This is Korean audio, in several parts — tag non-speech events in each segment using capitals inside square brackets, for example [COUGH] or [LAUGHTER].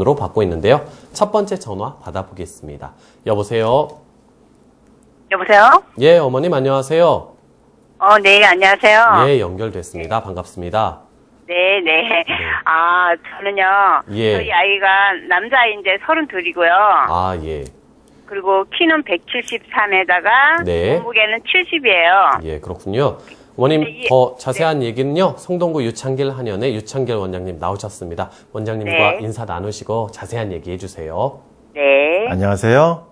으로 받고 있는데요. 첫 번째 전화 받아보겠습니다. 여보세요. 여보세요? 예, 어머님 안녕하세요. 어, 네, 안녕하세요. 예, 연결됐습니다. 반갑습니다. 네, 네. 아, 저는요. 예. 저희 아이가 남자인데 32이고요. 아, 예. 그리고 키는 173에다가 네. 몸무게는 70이에요. 예, 그렇군요. 어머님, 네, 예. 더 자세한 얘기는요, 성동구 유창길 한연의 유창길 원장님 나오셨습니다. 원장님과 네. 인사 나누시고 자세한 얘기 해 주세요. 네. 안녕하세요.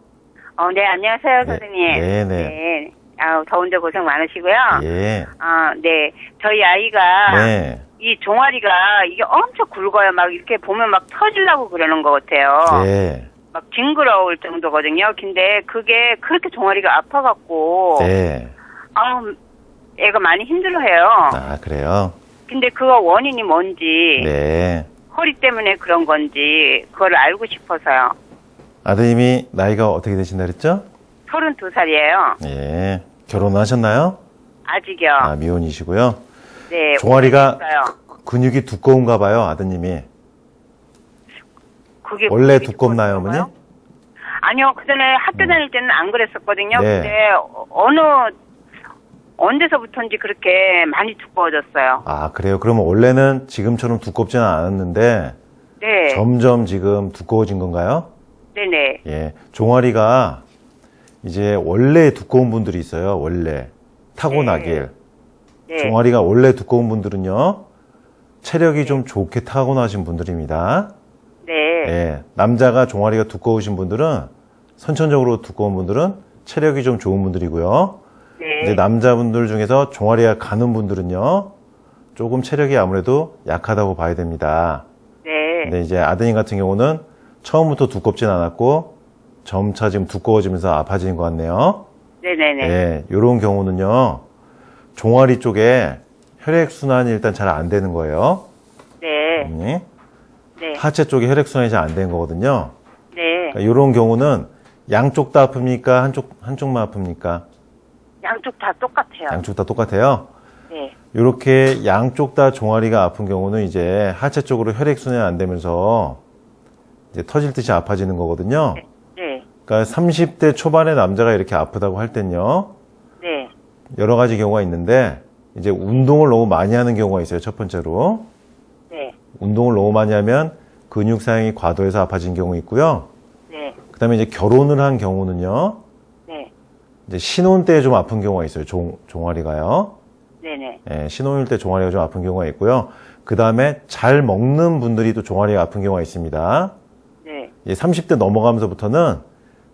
어, 네, 안녕하세요, 네, 선생님. 네, 네. 아우, 더운데 고생 많으시고요. 예. 아, 네. 저희 아이가 네. 이 종아리가 이게 엄청 굵어요. 막 이렇게 보면 막 터지려고 그러는 것 같아요. 네. 막 징그러울 정도거든요. 근데 그게 그렇게 종아리가 아파갖고 네. 아 애가 많이 힘들어해요. 아, 그래요? 근데 그거 원인이 뭔지 네. 허리 때문에 그런 건지 그걸 알고 싶어서요. 아드님이 나이가 어떻게 되신다 그랬죠? 32살이에요. 예. 결혼하셨나요? 아직이요. 아, 미혼이시고요. 네. 종아리가 오래됐어요. 그- 근육이 두꺼운가 봐요, 아드님이. 그게 원래 그게 두껍나요, 어머니? 아니요. 그 전에 학교 다닐 때는 안 그랬었거든요. 네. 근데 어- 어느 언제서부터인지 그렇게 많이 두꺼워졌어요. 아, 그래요? 그러면 원래는 지금처럼 두껍지는 않았는데 네. 점점 지금 두꺼워진 건가요? 네네. 예. 종아리가 이제 원래 두꺼운 분들이 있어요, 원래. 타고나길. 네. 종아리가 원래 두꺼운 분들은요, 체력이 좀 좋게 타고나신 분들입니다. 네. 예, 남자가 종아리가 두꺼우신 분들은, 선천적으로 두꺼운 분들은 체력이 좀 좋은 분들이고요. 네. 이제 남자분들 중에서 종아리가 가는 분들은요, 조금 체력이 아무래도 약하다고 봐야 됩니다. 네. 근데 이제 아드님 같은 경우는 처음부터 두껍진 않았고, 점차 지금 두꺼워지면서 아파지는 것 같네요. 네네네. 예, 요런 경우는요, 종아리 쪽에 혈액순환이 일단 잘 안 되는 거예요. 네. 어머니. 네. 하체 쪽에 혈액순환이 잘 안 되는 거거든요. 네. 그러니까 요런 경우는 양쪽 다 아픕니까? 한쪽, 한쪽만 아픕니까? 양쪽 다 똑같아요. 양쪽 다 똑같아요. 네. 요렇게 양쪽 다 종아리가 아픈 경우는 이제 하체 쪽으로 혈액 순환이 안 되면서 이제 터질 듯이 아파지는 거거든요. 네. 그러니까 30대 초반의 남자가 이렇게 아프다고 할 땐요. 네. 여러 가지 경우가 있는데 이제 운동을 너무 많이 하는 경우가 있어요. 첫 번째로 네. 운동을 너무 많이 하면 근육 사용이 과도해서 아파진 경우 있고요. 네. 그다음에 이제 결혼을 한 경우는요. 네. 이제 신혼 때 좀 아픈 경우가 있어요. 종, 종아리가요. 네네. 예, 신혼일 때 종아리가 좀 아픈 경우가 있고요. 그 다음에 잘 먹는 분들이 또 종아리가 아픈 경우가 있습니다. 네. 이제 30대 넘어가면서부터는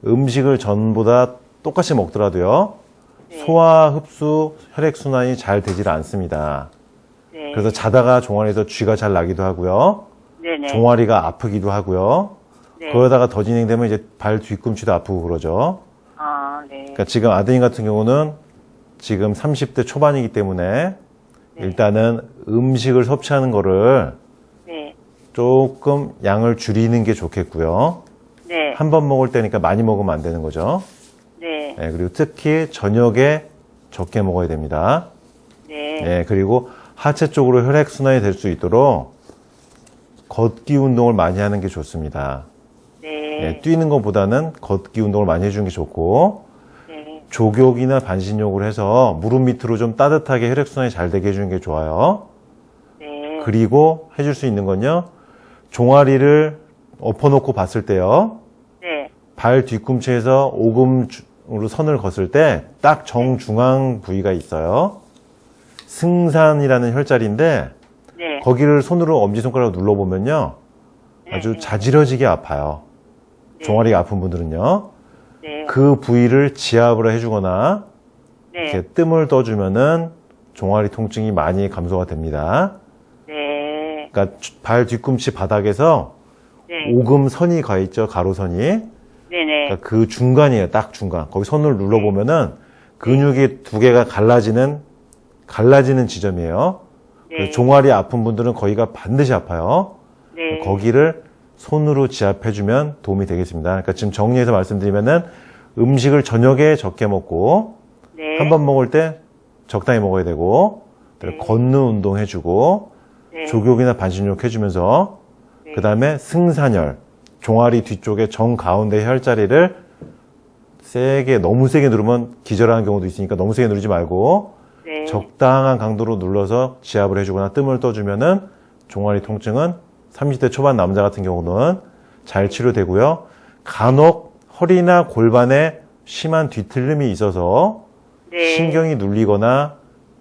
음식을 전보다 똑같이 먹더라도요. 네. 소화, 흡수, 혈액 순환이 잘 되질 않습니다. 네. 그래서 자다가 종아리에서 쥐가 잘 나기도 하고요. 네네. 종아리가 아프기도 하고요. 네. 그러다가 더 진행되면 이제 발 뒤꿈치도 아프고 그러죠. 그러니까 지금 아드님 같은 경우는 지금 30대 초반이기 때문에 네. 일단은 음식을 섭취하는 거를 네. 조금 양을 줄이는 게 좋겠고요. 네. 한 번 먹을 때니까 많이 먹으면 안 되는 거죠. 네. 네, 그리고 특히 저녁에 적게 먹어야 됩니다. 네. 네, 그리고 하체 쪽으로 혈액 순환이 될 수 있도록 걷기 운동을 많이 하는 게 좋습니다. 네. 네, 뛰는 것보다는 걷기 운동을 많이 해주는 게 좋고 네. 조격이나 반신욕을 해서 무릎 밑으로 좀 따뜻하게 혈액 순환이 잘 되게 해주는 게 좋아요. 네. 그리고 해줄 수 있는 건요, 종아리를 엎어놓고 봤을 때요, 네. 발 뒤꿈치에서 오금으로 선을 걷을 때 딱 정중앙 부위가 있어요. 승산이라는 혈자리인데 네. 거기를 손으로 엄지손가락으로 눌러보면요. 아주 네. 자지러지게 아파요. 종아리가 아픈 분들은요. 네. 그 부위를 지압을 해주거나 네. 이렇게 뜸을 떠주면은 종아리 통증이 많이 감소가 됩니다. 네. 그러니까 발 뒤꿈치 바닥에서 네. 오금 선이 가 있죠. 가로선이. 네네. 그러니까 그 중간이에요. 딱 중간. 거기 선을 눌러 보면은 근육이 두 개가 갈라지는 갈라지는 지점이에요. 네. 종아리 아픈 분들은 거기가 반드시 아파요. 네. 거기를 손으로 지압해주면 도움이 되겠습니다. 그러니까 지금 정리해서 말씀드리면은 음식을 저녁에 적게 먹고 네. 한 번 먹을 때 적당히 먹어야 되고 네. 걷는 운동 해주고 네. 조격이나 반신욕 해주면서 네. 그 다음에 승산혈, 종아리 뒤쪽에 정 가운데 혈자리를 세게, 너무 세게 누르면 기절하는 경우도 있으니까 너무 세게 누르지 말고 네. 적당한 강도로 눌러서 지압을 해주거나 뜸을 떠주면은 종아리 통증은 30대 초반 남자 같은 경우는 잘 치료되고요. 간혹 허리나 골반에 심한 뒤틀림이 있어서 네. 신경이 눌리거나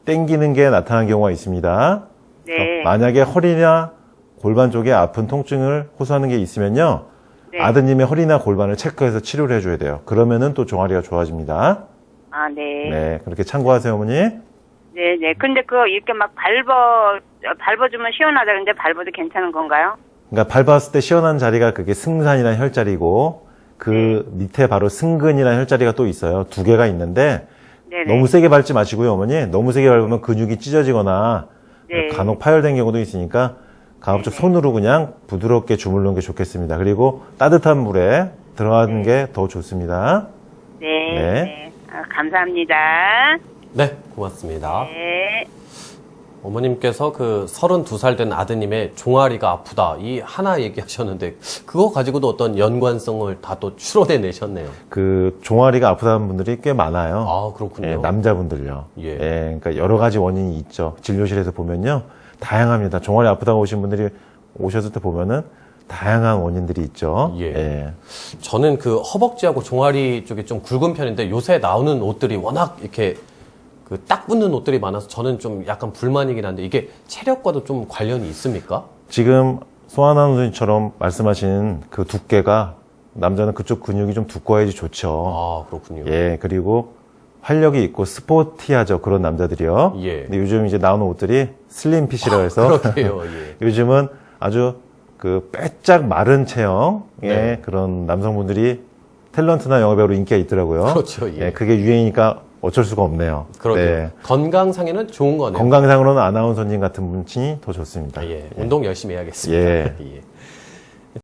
땡기는 게 나타나는 경우가 있습니다. 네. 만약에 허리나 골반 쪽에 아픈 통증을 호소하는 게 있으면요. 네. 아드님의 허리나 골반을 체크해서 치료를 해줘야 돼요. 그러면은 또 종아리가 좋아집니다. 아, 네. 네, 그렇게 참고하세요, 어머니. 네, 네. 근데 그 이렇게 막 밟아 밟아주면 시원하다 근데 밟아도 괜찮은 건가요? 그러니까 밟았을 때 시원한 자리가 그게 승산이라는 혈자리고 그 네. 밑에 바로 승근이라는 혈자리가 또 있어요. 두 개가 있는데 네, 네. 너무 세게 밟지 마시고요, 어머니. 너무 세게 밟으면 근육이 찢어지거나 네. 간혹 파열된 경우도 있으니까 가급 적 손으로 그냥 부드럽게 주물르는 게 좋겠습니다. 그리고 따뜻한 물에 들어가는 게 더 좋습니다. 네. 네. 네. 아, 감사합니다. 네, 고맙습니다. 네. 어머님께서 그 32살 된 아드님의 종아리가 아프다. 이 하나 얘기하셨는데 그거 가지고도 어떤 연관성을 다 또 추론해 내셨네요. 그 종아리가 아프다는 분들이 꽤 많아요. 아, 그렇군요. 예, 남자분들요. 예. 그러니까 여러 가지 원인이 있죠. 진료실에서 보면요. 다양합니다. 종아리 아프다고 오신 분들이 오셨을 때 보면은 다양한 원인들이 있죠. 예. 저는 그 허벅지하고 종아리 쪽이 좀 굵은 편인데 요새 나오는 옷들이 워낙 이렇게 그 딱 붙는 옷들이 많아서 저는 좀 약간 불만이긴 한데 이게 체력과도 좀 관련이 있습니까? 지금 소아나 선생님처럼 말씀하신 그 두께가 남자는 그쪽 근육이 좀 두꺼워야지 좋죠. 아, 그렇군요. 예, 그리고 활력이 있고 스포티하죠. 그런 남자들이요. 예. 근데 요즘 이제 나오는 옷들이 슬림 핏이라고 해서 그러게요. 예. [LAUGHS] 요즘은 아주 그 빼짝 마른 체형의 네. 그런 남성분들이 탤런트나 영화배우로 인기가 있더라고요. 그렇죠, 예. 그게 유행이니까 어쩔 수가 없네요. 그러게요. 네. 건강상에는 좋은 거네요. 건강상으로는 아나운서님 같은 분이 더 좋습니다. 아, 예. 운동 열심히 해야겠습니다. 예. 예.